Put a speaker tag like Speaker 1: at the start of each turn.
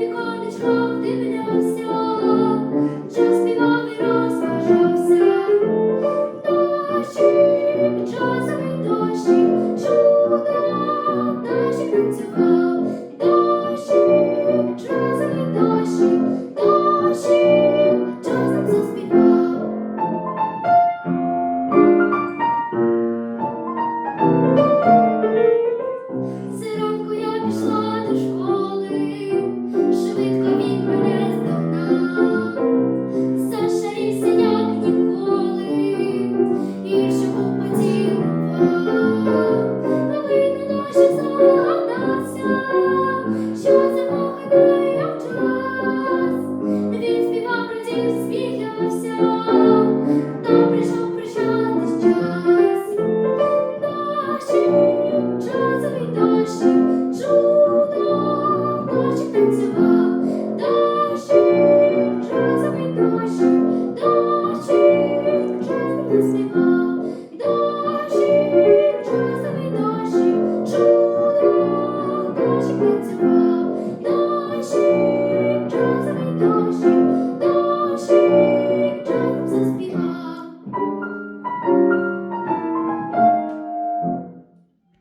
Speaker 1: ніколи не знов ти Дощі, чудо, дощі, чудо, дощі, принципа.